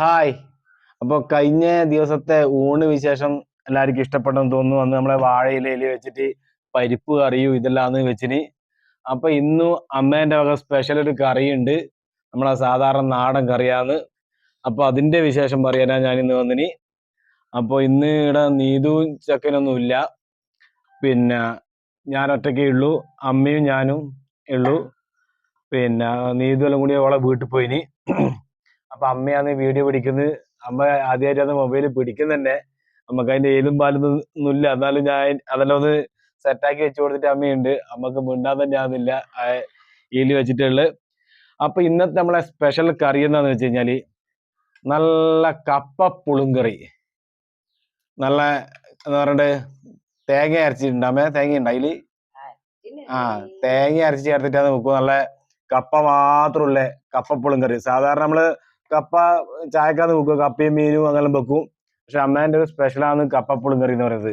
Hi. അപ്പൊ കഴിഞ്ഞ ദിവസത്തെ ഊണ് വിശേഷം എല്ലാവർക്കും ഇഷ്ടപ്പെട്ടെന്ന് തോന്നുന്നു. അന്ന് നമ്മളെ വാഴയിലയിൽ വെച്ചിട്ട് പരിപ്പ് കറിയും ഇതെല്ലാം വെച്ചിന്. അപ്പൊ ഇന്നും അമ്മേന്റെ വക സ്പെഷ്യൽ ഒരു കറിയുണ്ട്. നമ്മളെ സാധാരണ നാടൻ കറിയാന്ന്. അപ്പൊ അതിന്റെ വിശേഷം പറയാനാ ഞാൻ ഇന്ന് വന്നിനി. അപ്പൊ ഇന്ന് ഇവിടെ നീതുവും ചക്കനൊന്നും ഇല്ല. പിന്നെ ഞാൻ ഒറ്റയ്ക്കേ ഉള്ളൂ. അമ്മയും ഞാനും ഉള്ളൂ. പിന്നെ നീതു എല്ലാം കൂടി അവളെ വീട്ടിൽ പോയിനി. അപ്പൊ അമ്മയാണ് വീഡിയോ പിടിക്കുന്നത്. അമ്മ ആദ്യമായിട്ടാണ് മൊബൈൽ പിടിക്കുന്നത് തന്നെ നമുക്ക് അതിന്റെ ഏലും പാലും ഒന്നുമില്ല. എന്നാലും ഞാൻ അതെല്ലാം ഒന്ന് സെറ്റാക്കി വെച്ചു കൊടുത്തിട്ട് അമ്മയുണ്ട്. അമ്മയ്ക്ക് മിണ്ടാൻ തന്നെ ആവുന്നില്ല. ഈൽ വെച്ചിട്ടുള്ളത് അപ്പൊ ഇന്നത്തെ നമ്മളെ സ്പെഷ്യൽ കറി എന്താന്ന് വെച്ച് കഴിഞ്ഞാൽ നല്ല കപ്പ പുളുങ്കറി നല്ല എന്താ പറയണ്ടേ? തേങ്ങ അരച്ചിട്ടുണ്ട്. അമ്മ തേങ്ങ ഉണ്ട് അതിൽ? ആ തേങ്ങ അരച്ച് ചേർത്തിട്ടാണ് നോക്കുക നല്ല കപ്പ മാത്രമുള്ള കപ്പ പുളുങ്കറി സാധാരണ നമ്മൾ കപ്പ ചായക്കാന്ന് വെക്കും. കപ്പയും മീനും അങ്ങനെ വെക്കും. പക്ഷെ അമ്മേന്റെ ഒരു സ്പെഷ്യലാണ് കപ്പ കറി എന്ന് പറയുന്നത്.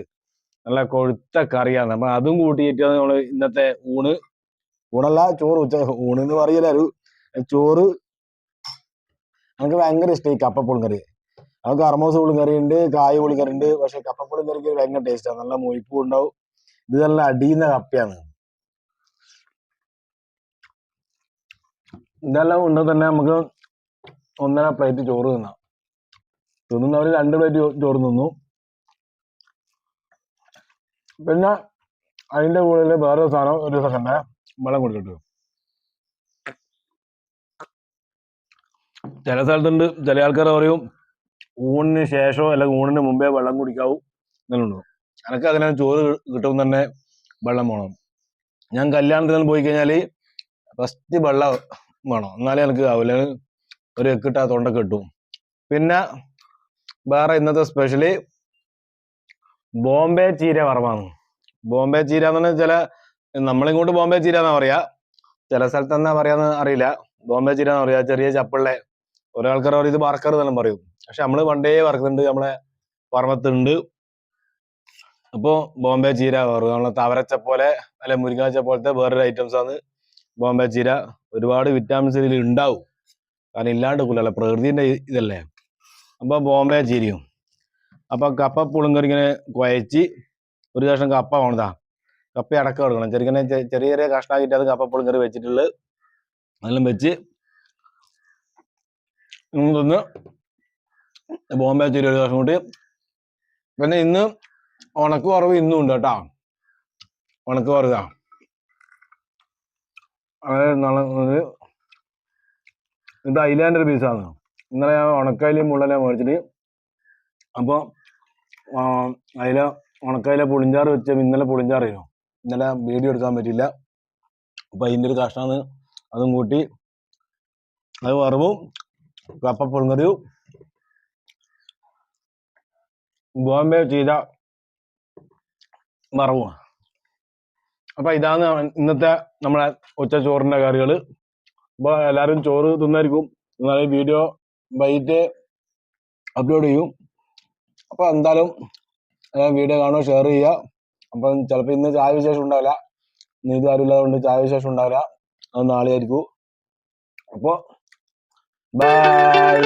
നല്ല കൊഴുത്ത കറിയാണ്. അപ്പൊ അതും കൂട്ടിയിട്ടാണ് നമ്മൾ ഇന്നത്തെ ഊണ്. ഊണല്ല ചോറ് ഉച്ച ഊണ് എന്ന് പറയില്ല ഒരു ചോറ് നമുക്ക് ഭയങ്കര ഇഷ്ടം ഈ കപ്പ കറി നമുക്ക് അർമോസ് കറി ഉണ്ട് കായ കറി ഉണ്ട്. പക്ഷെ കപ്പ പുളുങ്കറിക്ക് ഭയങ്കര ടേസ്റ്റാണ് നല്ല മൊയ്പ്പും ഉണ്ടാവും. ഇത് നല്ല അടിയുന്ന കപ്പയാണ്. ഇതെല്ലാം ഉണ്ട് തന്നെ നമുക്ക് ഒന്നര പ്ലേറ്റ് ചോറ് തിന്നാം. തിന്നുന്നവർ രണ്ട് പ്ലേറ്റ് ചോറ് തിന്നു. പിന്നെ അതിന്റെ കൂടെ വേറെ സാധനം ഒരു സെക്കൻഡ് വെള്ളം കൊടുത്തിട്ട് ചില സ്ഥലത്തുണ്ട് ചില ആൾക്കാർ പറയും ഊണിന് ശേഷമോ അല്ലെങ്കിൽ ഊണിന് മുമ്പേ വെള്ളം കുടിക്കാവൂ? എന്നുണ്ടോ എനിക്ക് അതിനകത്ത് ചോറ് കിട്ടും തന്നെ വെള്ളം വേണം. ഞാൻ കല്യാണത്തിന് പോയി കഴിഞ്ഞാൽ ഫസ്റ്റ് വെള്ളം വേണം. എന്നാലേ എനിക്ക് ആവില്ല ഒരു എക്കിട്ട് ആ തൊണ്ട കിട്ടും. പിന്നെ വേറെ ഇന്നത്തെ സ്പെഷ്യലി ബോംബെ ചീര വറവാണ്. ബോംബെ ചീര എന്ന് പറഞ്ഞാൽ ചില നമ്മളിങ്ങോട്ട് ബോംബെ ചീര എന്നാ പറയാ. ചില സ്ഥലത്ത് എന്നാ പറയാന്ന് അറിയില്ല. ബോംബെ ചീര എന്ന് പറയാ ചെറിയ ചപ്പിള്ളെ ഓരോ ആൾക്കാർ പറയും ഇത് വറക്കർ എന്നെല്ലാം പറയും. പക്ഷെ നമ്മൾ പണ്ടേ വറക്കുന്നുണ്ട് നമ്മളെ പറമ്പത്തുണ്ട് അപ്പോ ബോംബെ ചീര വറവ്. നമ്മളെ തവരച്ച പോലെ അല്ലെ മുരിങ്ങാച്ച പോലത്തെ വേറൊരു ഐറ്റംസ് ആണ് ബോംബെ ചീര. ഒരുപാട് വിറ്റാമിൻസ് ഇതിൽ ഉണ്ടാവും. കാരണം ഇല്ലാണ്ട് കൂലല്ല പ്രകൃതിന്റെ ഇതല്ലേ? അപ്പോൾ ബോംബെ ചീരിയും. അപ്പോൾ കപ്പ പുളുങ്കറി ഇങ്ങനെ കുഴച്ച് ഒരു കഷ്ണം കപ്പ വേണതാ കപ്പ അടക്കം എടുക്കണം. ചെറുങ്ങനെ ചെറിയ ചെറിയ കഷ്ണമാക്കിയിട്ട് അത് കപ്പ പുളുങ്കറി വെച്ചിട്ടുള്ളത് അതെല്ലാം വെച്ച് ഇന്ന് ബോംബെ ചീരി ഒരു കഷ്ണം കൂട്ടി പിന്നെ ഇന്ന് ഉണക്ക് കുറവ് ഇന്നും ഉണ്ട് കേട്ടാ. ഉണക്ക് കുറവാ അതായത് നല്ല ഇത് അയിലാന്റെ ഒരു പീസാണ് ഇന്നലെ ഞാൻ ഉണക്കയിലും മുള്ളല മേടിച്ചിട്ട് അപ്പോൾ അതില ഉണക്കയില പുളിഞ്ചാറ് വെച്ച ഇന്നലെ പുളിഞ്ചാറിനു ഇന്നലെ വീഡിയോ എടുക്കാൻ പറ്റില്ല അപ്പൊ അതിന്റെ ഒരു കഷ്ണമാണ് അതും കൂട്ടി അത് വറവും കപ്പ പുളുങ്കറിയും ബോംബെ ചെയ്ത വറവും അപ്പൊ ഇതാണ് ഇന്നത്തെ നമ്മളെ ഉച്ച ചോറിന്റെ കറികൾ അപ്പൊ എല്ലാരും ചോറ് തിന്നായിരിക്കും. എന്നാൽ വീഡിയോ വൈകിട്ട് അപ്ലോഡ് ചെയ്യും. അപ്പൊ എന്തായാലും വീഡിയോ കാണുക ഷെയർ ചെയ്യുക. അപ്പം ചിലപ്പോൾ ഇന്ന് ചായ വിശേഷം ഉണ്ടാവില്ല. നീതി ആരുമില്ലാതുകൊണ്ട് ചായ വിശേഷം ഉണ്ടാവില്ല. അത് നാളെ ആയിരിക്കും അപ്പോൾ ബൈ